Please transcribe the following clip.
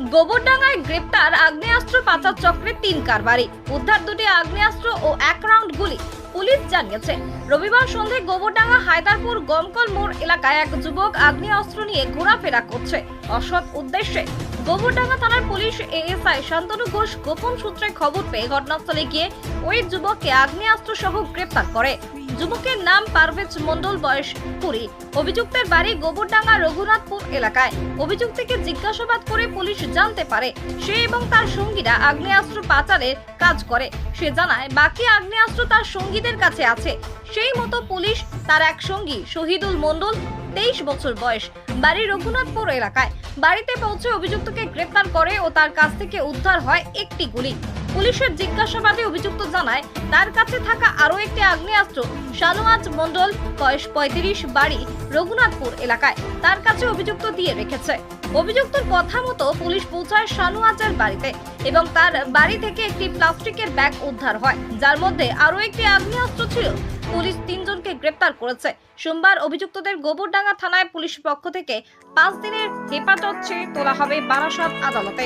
গোবরডাঙ্গায় গ্রেপ্তার আগ্নেয়াস্ত্র পাচার চক্রে তিন কারবারি। উদ্ধার দুটি আগ্নেয়াস্ত্র ও এক রাউন্ড গুলি। পুলিশ জানিয়েছে, রবিবার সন্ধে গোবরডাঙ্গা হায়দারপুর গমকল মোড় এলাকায় এক যুবক আগ্নেয়াস্ত্র নিয়ে ঘোরাফেরা করছে। অসৎ উদ্দেশ্যে। গোবরডাঙ্গা থানার পুলিশ এএসআই শান্তনু ঘোষ গোপন সূত্রে খবর পেয়ে ঘটনাস্থলে গিয়ে ওই যুবককে আগ্নেয়াস্ত্র সহ গ্রেপ্তার করে। যুবকের নাম পারভেজ মণ্ডল, বয়স কুড়ি। অভিযুক্তের বাড়ি গোবরডাঙ্গা রঘুনাথপুর এলাকায়। অভিযুক্তকে জিজ্ঞাসাবাদ করে পুলিশ জানতে পারে, সে এবং তার সঙ্গীরা আগ্নেয়াস্ত্র পাচারের কাজ করে। সে জানায়, বাকি আগ্নেয়াস্ত্র তার সঙ্গীদের কাছে আছে। সেই মতো পুলিশ তার এক সঙ্গী শহীদুল মণ্ডল তেইশ বছর বয়স। বাড়ি রঘুনাথপুর এলাকায়। বাড়িতে পৌঁছে অভিযুক্তকে গ্রেপ্তার করে ও তার কাছ থেকে উদ্ধার হয় একটি গুলি। পুলিশের জিজ্ঞাসাবাদে অভিযুক্ত জানায়, তার কাছে থাকা আরও একটি আগ্নেয়াস্ত্র শানুয়াজ মণ্ডল, বয়স পঁয়ত্রিশ, বাড়ি রঘুনাথপুর এলাকায়। তার কাছে অভিযুক্ত দিয়ে রেখেছে। অভিযুক্তর কথা মতো পুলিশ পৌঁছায় শানুয়াজের বাড়িতে এবং তার বাড়ি থেকে একটি প্লাস্টিকের ব্যাগ উদ্ধার হয়, যার মধ্যে আরও একটি আগ্নেয়াস্ত্র ছিল। পুলিশ তিনজনকে গ্রেপ্তার করেছে। সোমবার অভিযুক্তদের গোবরডাঙ্গা থানায় পুলিশ পক্ষ থেকে পাঁচ দিনের হেফাজত চেয়ে তোলা হবে বারাসত আদালতে।